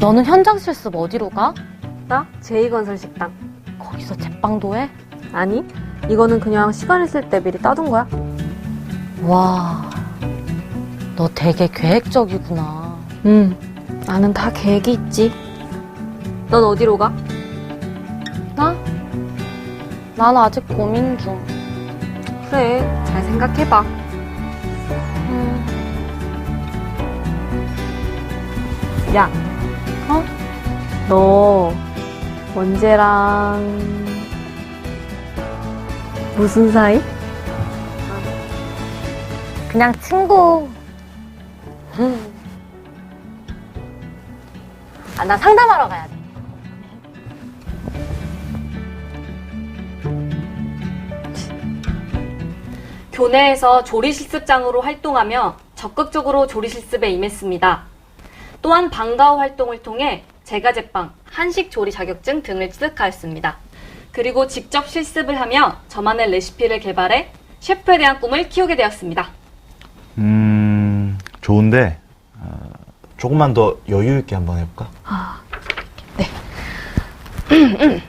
너는 현장 실습 어디로 가? 나 제2건설 식당. 거기서 제빵도 해? 아니, 이거는 그냥 시간 있을 때 미리 따둔 거야. 와, 너 되게 계획적이구나. 응. 나는 다 계획이 있지. 넌 어디로 가? 나? 난 아직 고민 중. 그래, 잘 생각해봐. 음, 야, 어? 너 원재랑 무슨 사이? 그냥 친구. 음. 아, 나 상담하러 가야 돼. 교내에서 조리실습장으로 활동하며 적극적으로 조리실습에 임했습니다. 또한 방과후 활동을 통해 제과제빵, 한식 조리 자격증 등을 취득하였습니다. 그리고 직접 실습을 하며 저만의 레시피를 개발해 셰프에 대한 꿈을 키우게 되었습니다. 음, 좋은데, 어, 조금만 더 여유 있게 한번 해볼까?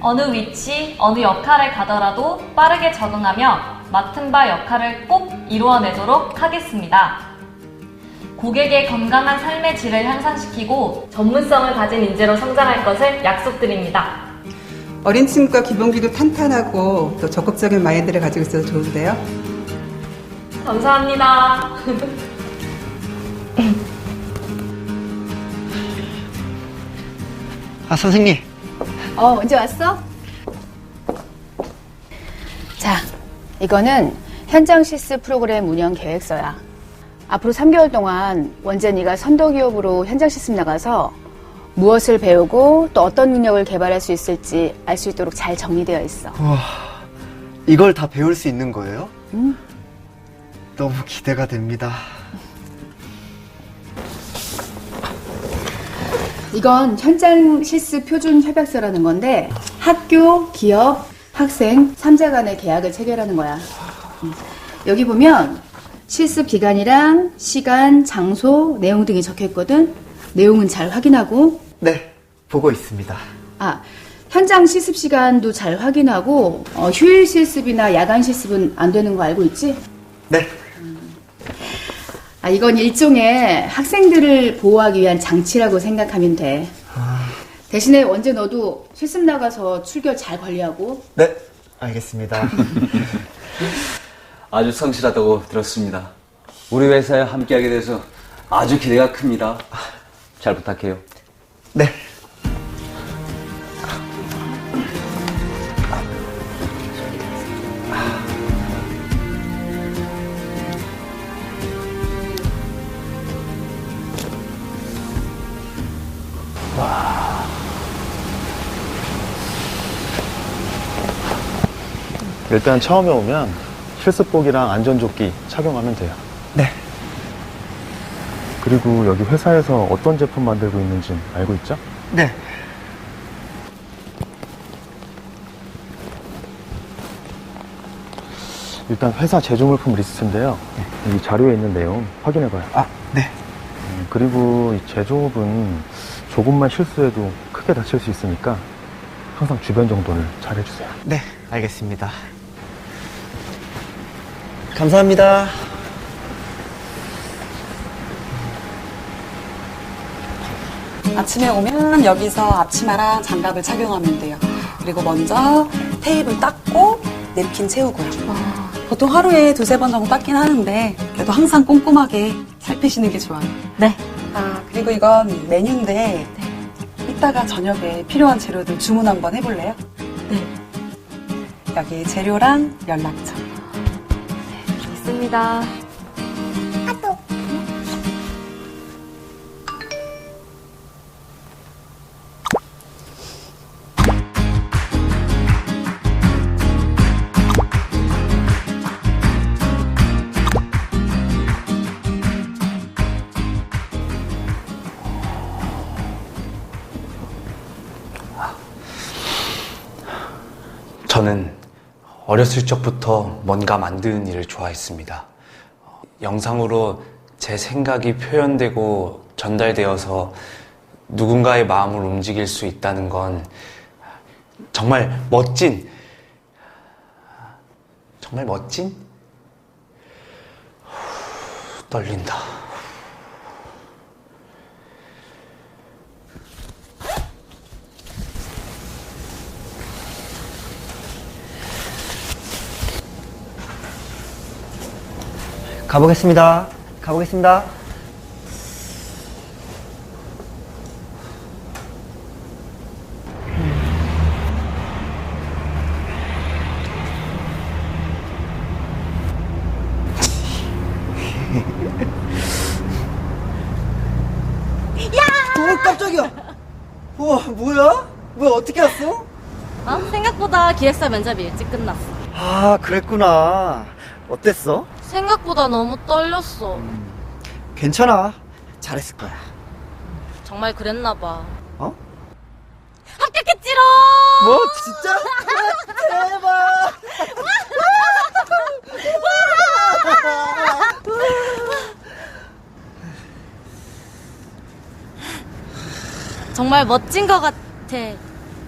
어느 위치, 어느 역할을 가더라도 빠르게 적응하며 맡은 바 역할을 꼭 이루어내도록 하겠습니다. 고객의 건강한 삶의 질을 향상시키고 전문성을 가진 인재로 성장할 것을 약속드립니다. 어린 친구가 기본기도 탄탄하고 또 적극적인 마인드를 가지고 있어서 좋은데요. 감사합니다. 아, 선생님. 어, 언제 왔어? 자, 이거는 현장 실습 프로그램 운영 계획서야. 앞으로 3개월 동안 원재니가 선도기업으로 현장 실습 나가서 무엇을 배우고 또 어떤 능력을 개발할 수 있을지 알 수 있도록 잘 정리되어 있어. 이걸 다 배울 수 있는 거예요? 음. 너무 기대가 됩니다. 이건 현장 실습 표준 협약서라는 건데 학교, 기업, 학생, 삼자 간의 계약을 체결하는 거야. 음. 여기 보면 실습 기간이랑 시간, 장소, 내용 등이 적혀 있거든. 내용은 잘 확인하고 네, 보고 있습니다. 아 현장 실습 시간도 잘 확인하고 어, 휴일 실습이나 야간 실습은 안 되는 거 알고 있지? 네, 아 이건 일종의 학생들을 보호하기 위한 장치라고 생각하면 돼. 대신에 언제 너도 실습 나가서 출결 잘 관리하고 네, 알겠습니다. 아주 성실하다고 들었습니다. 우리 회사에 함께하게 돼서 아주 기대가 큽니다. 잘 부탁해요. 네. 일단 처음에 오면 실습복이랑 안전조끼 착용하면 돼요. 네. 그리고 여기 회사에서 어떤 제품 만들고 있는지 알고 있죠? 네. 일단 회사 제조물품 리스트인데요. 이 자료에 있는 내용 확인해봐요. 아, 네. 음, 그리고 이 제조업은 조금만 실수해도 크게 다칠 수 있으니까 항상 주변 정돈을 잘 해주세요. 네, 알겠습니다. 감사합니다. 아침에 오면 여기서 앞치마랑 장갑을 착용하면 돼요. 그리고 먼저 테이블 닦고 냅킨 채우고요. 보통 하루에 두세 번 정도 닦긴 하는데 그래도 항상 꼼꼼하게 살피시는 게 좋아요. 네. 아 그리고 이건 메뉴인데 이따가 저녁에 필요한 재료들 주문 한번 해볼래요? 네. 여기 재료랑 연락처. 있습니다. 저는 어렸을 적부터 뭔가 만드는 일을 좋아했습니다. 영상으로 제 생각이 표현되고 전달되어서 누군가의 마음을 움직일 수 있다는 건 정말 멋진, 정말 멋진? 후, 떨린다. 가보겠습니다. 가보겠습니다. 야! 어, 깜짝이야! 우와, 뭐야? 뭐야, 어떻게 왔어? 어? 생각보다 기획사 면접이 일찍 끝났어. 아, 그랬구나. 어땠어? 생각보다 너무 떨렸어. 괜찮아. 잘했을 거야. 정말 그랬나 봐. 어? 합격했지롱! 뭐, 진짜? 대박! 정말 멋진 것 같아.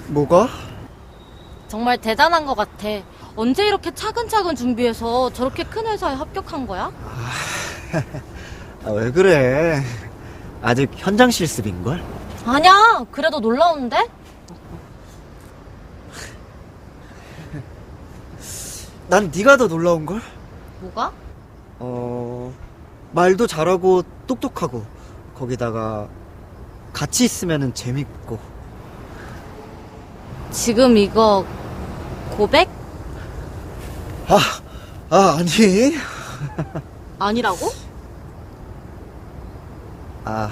뭐가? 정말 대단한 것 같아. 언제 이렇게 차근차근 준비해서 저렇게 큰 회사에 합격한 거야? 아, 왜 그래? 아직 현장 실습인걸? 아니야. 그래도 놀라운데? 난 네가 더 놀라운걸? 뭐가? 어, 말도 잘하고 똑똑하고 거기다가 같이 있으면 재밌고 지금 이거 고백? 아, 아 아니 아니라고? 아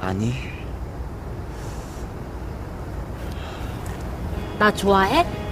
아니 나 좋아해?